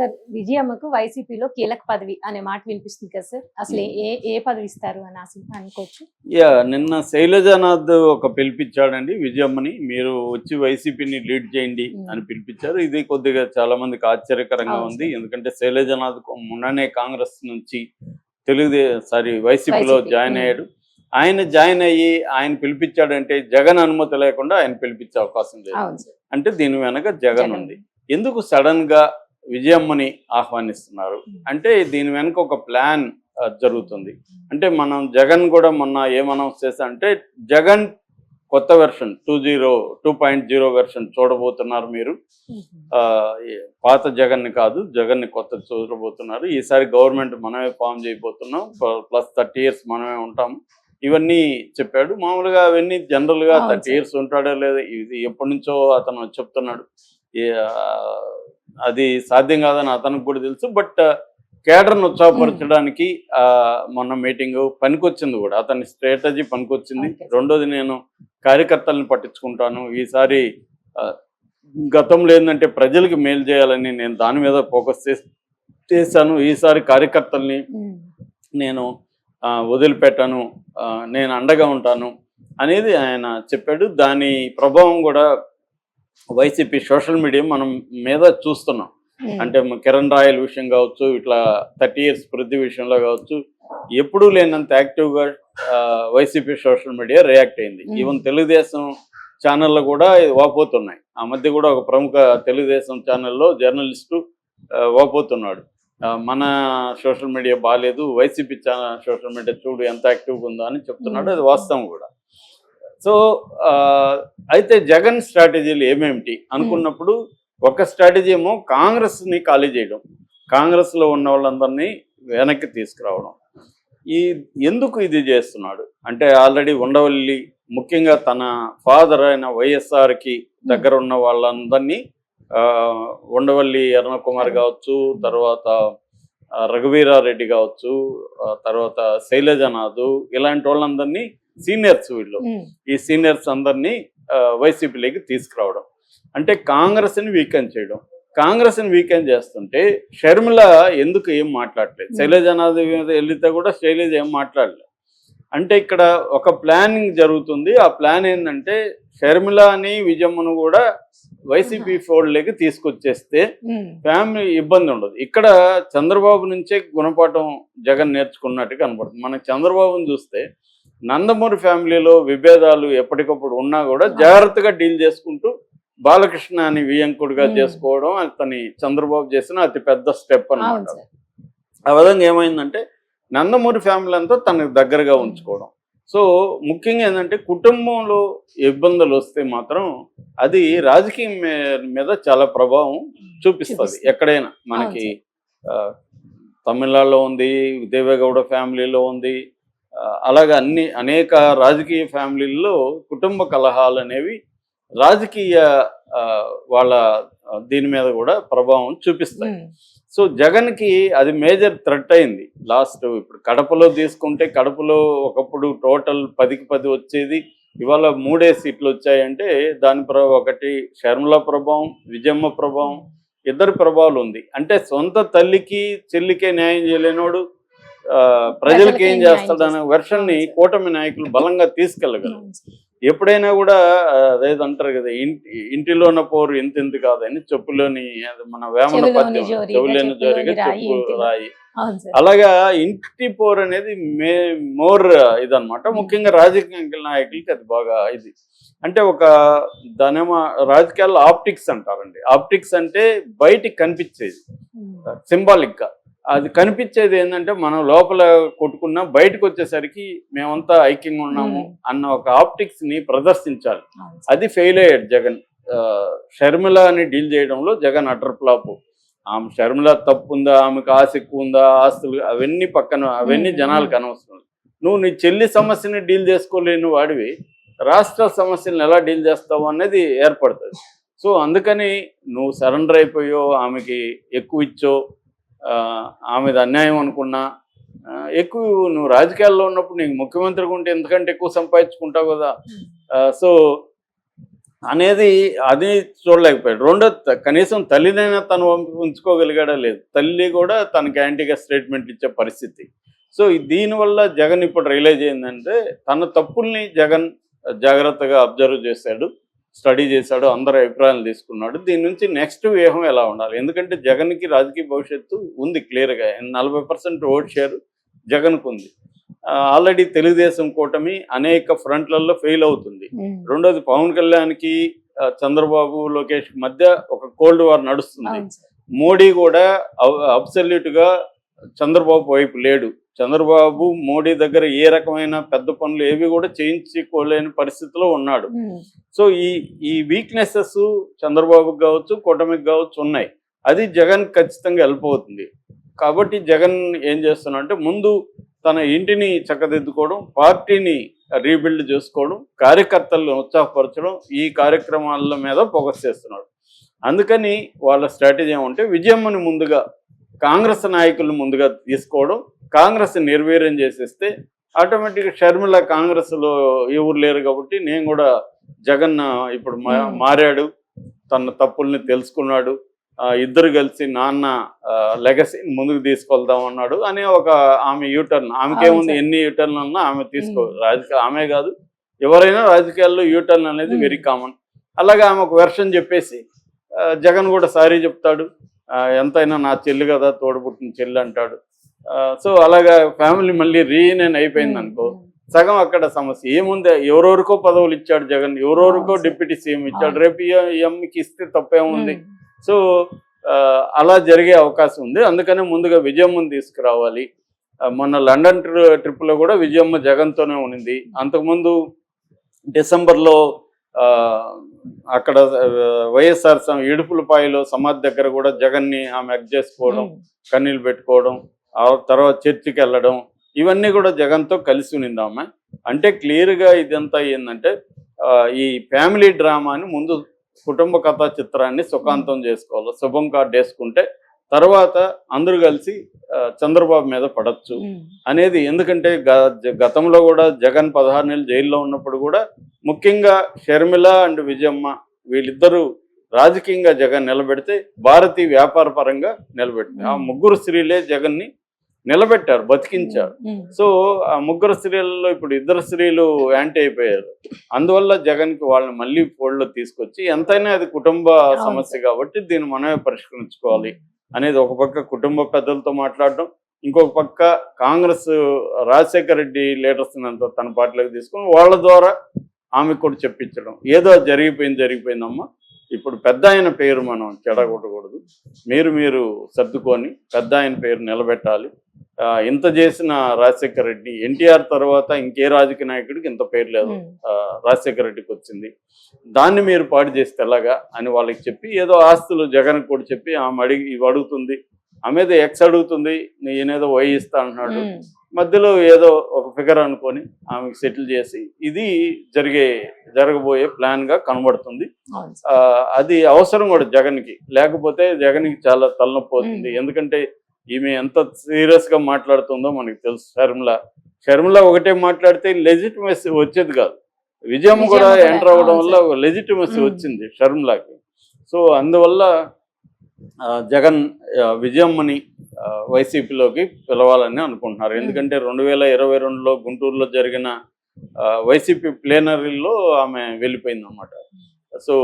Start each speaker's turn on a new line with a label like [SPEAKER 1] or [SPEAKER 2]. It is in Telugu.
[SPEAKER 1] సార్ విజయమ్మకు వైసీపీలో కీలక పదవి అనే మాట వినిపిస్తుంది కదా సార్. అసలు ఏ- ఏ పదవి ఇస్తారు అని అసలు అనుకోవచ్చు?
[SPEAKER 2] యా నిన్న శైలజానాథ్ ఒక పిలిపించాడండి విజయమ్మని మీరు వచ్చి వైసీపీని లీడ్ చేయండి. అని పిలిపించారు. ఇది కొద్దిగా చాలా మందికి ఆశ్చర్యకరంగా ఉంది. ఎందుకంటే శైలజానాథ్ మొన్ననే కాంగ్రెస్ నుంచి తెలుగుదే సారీ వైసీపీలో
[SPEAKER 1] వైసీపీ,
[SPEAKER 2] జాయిన్. అయ్యాడు. ఆయన జాయిన్ అయ్యి ఆయన పిలిపించాడంటే జగన్ అనుమతి లేకుండా ఆయన పిలిపించే అవకాశం లేదు. అంటే దీని వెనక జగన్. ఉంది. ఎందుకు సడన్గా విజయమ్మని ఆహ్వానిస్తున్నారు. అంటే దీని వెనక ఒక ప్లాన్ జరుగుతుంది. అంటే మనం జగన్ కూడా మొన్న ఏం అనౌన్స్ చేశా అంటే జగన్ కొత్త version two zero two point zero version చూడబోతున్నారు మీరు. ఆ, ఏ- పాత జగన్ని కాదు జగన్ని కొత్త చూడబోతున్నారు. ఈసారి గవర్నమెంట్ మనమే ఫామ్ చేయబోతున్నాం. ప్లస్ థర్టీ ఇయర్స్ మనమే ఉంటాం. ఇవన్నీ చెప్పాడు. మామూలుగా అవన్నీ జనరల్గా
[SPEAKER 1] అవును
[SPEAKER 2] థర్టీ. ఇయర్స్ ఉంటాడో లేదో ఇది ఎప్పటి నుంచో అతను చెప్తున్నాడు. అది సాధ్యం కాదని అతనికి కూడా తెలుసు. బట్ కేడర్ను ఉత్సాహపరచడానికి మొన్న మీటింగ్ పనికొచ్చింది కూడా. అతని స్ట్రాటజీ పనికొచ్చింది. రెండోది నేను కార్యకర్తలను పట్టించుకుంటాను. ఈసారి గతంలో ఏంటంటే ప్రజలకు మేలు చేయాలని నేను దాని మీద ఫోకస్ చేశాను. ఈసారి కార్యకర్తల్ని. నేను వదిలిపెట్టాను. నేను అండగా ఉంటాను. అనేది ఆయన చెప్పాడు. దాని ప్రభావం కూడా వైసీపీ సోషల్ మీడియా మనం మీద చూస్తున్నాం
[SPEAKER 1] ఉమ్.
[SPEAKER 2] అంటే కిరణ్ రాయల్ విషయం కావచ్చు ఇట్లా థర్టీ ఇయర్స్ పృథ్వీ విషయంలో కావచ్చు ఎప్పుడూ లేనంత యాక్టివ్గా వైసీపీ సోషల్ మీడియా రియాక్ట్ అయింది
[SPEAKER 1] Mm.
[SPEAKER 2] ఈవెన్ తెలుగుదేశం ఛానళ్ళు కూడా వాపోతున్నాయి ఆ మధ్య కూడా ఒక ప్రముఖ తెలుగుదేశం ఛానల్లో జర్నలిస్టు వాపోతున్నాడు మన సోషల్ మీడియా బాగాలేదు వైసీపీ ఛానల్ సోషల్ మీడియా చూడు ఎంత యాక్టివ్గా ఉందో అని చెప్తున్నాడు
[SPEAKER 1] Mm.
[SPEAKER 2] అది వాస్తవం కూడా సో అయితే జగన్ స్ట్రాటజీలు ఏమేమిటి? అనుకున్నప్పుడు ఒక స్ట్రాటజీ ఏమో కాంగ్రెస్ని ఖాళీ చేయడం కాంగ్రెస్లో ఉన్న వాళ్ళందరినీ వెనక్కి తీసుకురావడం. ఈ ఎందుకు ఇది చేస్తున్నాడు? అంటే ఆల్రెడీ ఉండవల్లి ముఖ్యంగా తన ఫాదర్ అయిన వైఎస్ఆర్కి దగ్గర ఉన్న వాళ్ళందరినీ ఉండవల్లి అరుణ కుమార్ కావచ్చు తర్వాత రఘువీరారెడ్డి కావచ్చు తర్వాత శైలజనాథు ఇలాంటి వాళ్ళందరినీ సీనియర్స్ వీళ్ళు. ఈ సీనియర్స్ అందరినీ వైసీపీలోకి తీసుకురావడం. అంటే కాంగ్రెస్ని వీకెన్ చేయడం. కాంగ్రెస్ని వీకెన్ చేస్తుంటే షర్మిల ఎందుకు ఏం మాట్లాడలేదు. శైలజనాథ్ మీద వెళ్తే కూడా శైలజ ఏం మాట్లాడలేదు. అంటే ఇక్కడ ఒక ప్లానింగ్ జరుగుతుంది. ఆ ప్లాన్ ఏంటంటే షర్మిలని విజయమ్మను కూడా వైసీపీ ఫోల్డ్లోకి తీసుకొచ్చేస్తే. ఫ్యామిలీ ఇబ్బంది ఉండదు. ఇక్కడ చంద్రబాబు నుంచే గుణపాఠం జగన్ నేర్చుకున్నట్టు కనపడుతుంది మనకి చంద్రబాబుని చూస్తే నందమూరి ఫ్యామిలీలో విభేదాలు ఎప్పటికప్పుడు ఉన్నా కూడా జాగ్రత్తగా డీల్ చేసుకుంటూ బాలకృష్ణ అని వియంకుడిగా. చేసుకోవడం అతని చంద్రబాబు చేసిన అతి పెద్ద స్టెప్
[SPEAKER 1] సార్.
[SPEAKER 2] ఆ విధంగా ఏమైందంటే నందమూరి ఫ్యామిలీ అంతా తనకు దగ్గరగా ఉంచుకోవడం. సో ముఖ్యంగా ఏంటంటే కుటుంబంలో ఇబ్బందులు వస్తే మాత్రం అది రాజకీయం మీద చాలా ప్రభావం చూపిస్తుంది. ఎక్కడైనా. మనకి తమిళనాడులో ఉంది దేవేగౌడ ఫ్యామిలీలో ఉంది అలాగే అన్ని అనేక రాజకీయ ఫ్యామిలీల్లో కుటుంబ కలహాలు అనేవి రాజకీయ వాళ్ళ దీని మీద కూడా ప్రభావం చూపిస్తాయి. సో జగన్కి అది మేజర్ థ్రెట్ అయింది. లాస్ట్ ఇప్పుడు కడపలో తీసుకుంటే కడపలో ఒకప్పుడు టోటల్ పదికి పది వచ్చేది. ఇవాళ మూడే సీట్లు వచ్చాయంటే దాని ప్రభావం ఒకటి షర్మిల ప్రభావం విజయమ్మ ప్రభావం ఇద్దరు ప్రభావాలు ఉంది. అంటే సొంత తల్లికి చెల్లికే న్యాయం చేయలేనోడు ప్రజలకి ఏం చేస్తాడనే
[SPEAKER 1] చేస్తాడు.
[SPEAKER 2] వెర్షన్ని
[SPEAKER 1] అవును సార్.
[SPEAKER 2] కూటమి నాయకులు బలంగా తీసుకెళ్ళగలరు. ఎప్పుడైనా కూడా అదేదో అంటారు కదా ఇంటి ఇంటిలోన పోరు ఇంత ఇంత కాదని చెప్పులోని మన వేమన పద్యం
[SPEAKER 1] జోరిగా,
[SPEAKER 2] చెవులేని జోరిగా చెప్పు. రాయి అలాగా ఇంటి పోరు అనేది మే మోర్ ఇదన్నమాట ముఖ్యంగా రాజకీయ నాయకులకి అది బాగా ఇది అంటే ఒక దానేమో రాజకీయాల్లో ఆప్టిక్స్ అంటారండి ఆప్టిక్స్ అంటే బయటికి కనిపించేది
[SPEAKER 1] ఉమ్.
[SPEAKER 2] అది కనిపించేది ఏంటంటే మనం లోపల కొట్టుకున్నా బయటకు వచ్చేసరికి మేమంతా ఐక్యంగా ఉన్నాము. అన్న ఒక ఆప్టిక్స్ని ప్రదర్శించాలి. అది ఫెయిల్ అయ్యాడు జగన్. షర్మిలని డీల్ చేయడంలో జగన్ అటర్ ఫ్లాప్. ఆమె షర్మిల తప్పు ఉందా? ఆమెకు ఆశ ఎక్కువ ఉందా? ఆస్తులు అవన్నీ పక్కన అవన్నీ. జనాలకు అనవసరం. నువ్వు నీ చెల్లి సమస్యని డీల్ చేసుకోలేని వాడివి. రాష్ట్ర సమస్యలను ఎలా డీల్ చేస్తావు అనేది ఏర్పడుతుంది. సో అందుకని నువ్వు సరెండర్ అయిపోయో ఆమెకి ఎక్కువ ఇచ్చో ఆమెది అన్యాయం అనుకున్నా ఎక్కువ నువ్వు రాజకీయాల్లో ఉన్నప్పుడు నీకు ముఖ్యమంత్రిగా ఉంటే ఎందుకంటే ఎక్కువ సంపాదించుకుంటావు కదా. సో అనేది అది చూడలేకపోయాడు. రెండో త- కనీసం తల్లినైనా తను ఉంచుకోగలిగాడా లేదు. తల్లి కూడా తనకి యాంటీగా స్టేట్మెంట్ ఇచ్చే పరిస్థితి. సో దీనివల్ల జగన్ ఇప్పుడు రియలైజ్ అయిందంటే తన తప్పుల్ని జగన్ జాగ్రత్తగా అబ్జర్వ్ చేశాడు. స్టడీ చేశాడు అందరి అభిప్రాయాలు తీసుకున్నాడు. దీని నుంచి నెక్స్ట్ వ్యూహం ఎలా ఉండాలి? ఎందుకంటే జగన్కి రాజకీయ భవిష్యత్తు ఉంది క్లియర్గా. నలభై పర్సెంట్ ఓట్ షేర్ జగన్కు ఉంది. ఆల్రెడీ తెలుగుదేశం కూటమి అనేక ఫ్రంట్లలో ఫెయిల్ అవుతుంది. రెండోది పవన్ కళ్యాణ్కి చంద్రబాబు లోకేష్ మధ్య ఒక కోల్డ్ వార్ నడుస్తుంది. మోడీ కూడా అబ్సల్యూట్గా చంద్రబాబు వైపు లేడు. చంద్రబాబు మోడీ దగ్గర ఏ రకమైన పెద్ద పనులు ఏవి కూడా చేయించుకోలేని పరిస్థితిలో ఉన్నాడు. సో ఈ ఈ వీక్నెసెస్ చంద్రబాబుకి కావచ్చు కూటమికి కావచ్చు ఉన్నాయి. అది జగన్ ఖచ్చితంగా వెళ్ళిపోతుంది కాబట్టి జగన్ ఏం చేస్తున్నా అంటే ముందు తన ఇంటిని చక్కదిద్దుకోవడం పార్టీని రీబిల్డ్ చేసుకోవడం కార్యకర్తలను ఉత్సాహపరచడం ఈ కార్యక్రమాల మీద ఫోకస్ చేస్తున్నాడు. అందుకని వాళ్ళ స్ట్రాటజీ ఏమంటే విజయమ్మని ముందుగా కాంగ్రెస్ నాయకులను ముందుగా తీసుకోవడం కాంగ్రెస్ నిర్వీర్యం చేసేస్తే ఆటోమేటిక్గా షర్మిల కాంగ్రెస్లో ఎవరు లేరు కాబట్టి నేను కూడా జగన్ ఇప్పుడు. మారాడు తన తప్పుల్ని తెలుసుకున్నాడు ఇద్దరు కలిసి నాన్న లెగసీని ముందుకు తీసుకెళ్దాం అన్నాడు అనే ఒక ఆమె యూటర్న్ ఆమెకేముంది. ఎన్ని యూటర్న్ అన్నా ఆమె తీసుకో. రాజకీయ ఆమె కాదు ఎవరైనా రాజకీయాల్లో యూటర్న్ అనేది. వెరీ కామన్ అలాగే ఆమె ఒక వెర్షన్ చెప్పేసి జగన్ కూడా సారీ చెప్తాడు ఎంతైనా నా చెల్లి కదా తోడుపుట్టిన చెల్లి అంటాడు. సో అలాగా ఫ్యామిలీ మళ్ళీ రీయూనియన్ అయిపోయింది అనుకో. సగం అక్కడ సమస్య. ఏముంది? ఎవరెవరికో పదవులు ఇచ్చాడు జగన్ ఎవరెవరికో. డిప్యూటీ సీఎం ఇచ్చాడు. రేపు ఎంకి ఇస్తే తప్పేముంది. సో అలా జరిగే అవకాశం ఉంది. అందుకనే ముందుగా విజయమ్మని తీసుకురావాలి. మొన్న లండన్ ట్రి- ట్రిప్లో కూడా విజయమ్మ జగన్తోనే ఉన్నింది. అంతకుముందు డిసెంబర్లో అక్కడ వైఎస్ఆర్ ఇడుపులపాయలో సమాధి దగ్గర కూడా జగన్ని ఆమె ఎగ్ చేసుకోవడం. కన్నీళ్ళు పెట్టుకోవడం ఆ తర్వాత చర్చికి వెళ్ళడం ఇవన్నీ కూడా జగన్తో కలిసి ఉన్నింది ఆమె అంటే క్లియర్గా ఇదంతా ఏంటంటే ఈ ఫ్యామిలీ డ్రామాని ముందు కుటుంబ కథా చిత్రాన్ని సుఖాంతం చేసుకోవాలి శుభం కార్డు వేసుకుంటే తర్వాత అందరూ కలిసి చంద్రబాబు మీద పడచ్చు. అనేది ఎందుకంటే గ- గతంలో కూడా జగన్ పదహారు నెలలు జైల్లో ఉన్నప్పుడు కూడా ముఖ్యంగా షర్మిల అండ్ విజయమ్మ వీళ్ళిద్దరూ రాజకీయంగా జగన్ నిలబెడితే భారతీయ వ్యాపార పరంగా నిలబెట్టింది. ఆ ముగ్గురు స్త్రీలే జగన్ని నిలబెట్టారు బతికించారు. సో ఆ ముగ్గురు స్త్రీలలో ఇప్పుడు ఇద్దరు స్త్రీలు యాంటీ అయిపోయారు. అందువల్ల జగన్కి వాళ్ళని మళ్ళీ ఫోల్డ్లో తీసుకొచ్చి ఎంతైనా అది కుటుంబ. సమస్య కాబట్టి దీన్ని మనమే పరిష్కరించుకోవాలి అనేది ఒక పక్క కుటుంబ పెద్దలతో మాట్లాడడం ఇంకొక పక్క కాంగ్రెస్ రాజశేఖర రెడ్డి లీడర్స్ అంతా తన పార్టీలోకి తీసుకొని వాళ్ళ ద్వారా ఆమెకు కూడా చెప్పించడం. ఏదో జరిగిపోయింది జరిగిపోయిందమ్మా. ఇప్పుడు పెద్ద ఆయన పేరు మనం చెడగొట్టకూడదు. మీరు మీరు సర్దుకొని పెద్ద ఆయన పేరు నిలబెట్టాలి. ఆ, ఇంత చేసిన రాజశేఖర రెడ్డి ఎన్టీఆర్ తర్వాత ఇంకే రాజకీయ నాయకుడికి ఇంత పేరు లేదు. రాజశేఖర రెడ్డికి వచ్చింది. దాన్ని మీరు పాడు చేస్తే ఎలాగా అని వాళ్ళకి చెప్పి ఏదో ఆస్తులు జగన్ కూడా చెప్పి ఆమె అడిగి ఇవి అడుగుతుంది. ఆమె ఏదో ఎక్స్ అడుగుతుంది నేనేదో వై ఇస్తా అంటున్నాడు. మధ్యలో ఏదో ఒక ఫిగర్ అనుకొని ఆమెకి సెటిల్ చేసి ఇది జరిగే జరగబోయే ప్లాన్గా కనబడుతుంది. అది అవసరం కూడా జగన్కి. లేకపోతే జగన్కి చాలా తలనొప్పి అవుతుంది. ఎందుకంటే ఈమె ఎంత సీరియస్గా మాట్లాడుతుందో మనకి తెలుసు. షర్మిల షర్మిల ఒకటే మాట్లాడితే లెజిటిమసీ వచ్చేది కాదు. విజయం కూడా ఎంటర్ అవ్వడం వల్ల లెజిటిమసీ. వచ్చింది షర్మిలకి. సో అందువల్ల జగన్ విజయమ్మని వైసీపీలోకి పిలవాలని అనుకుంటున్నారు. ఎందుకంటే రెండు వేల ఇరవై రెండులో గుంటూరులో జరిగిన వైసీపీ ప్లేనరీలో ఆమె వెళ్ళిపోయింది అనమాట సో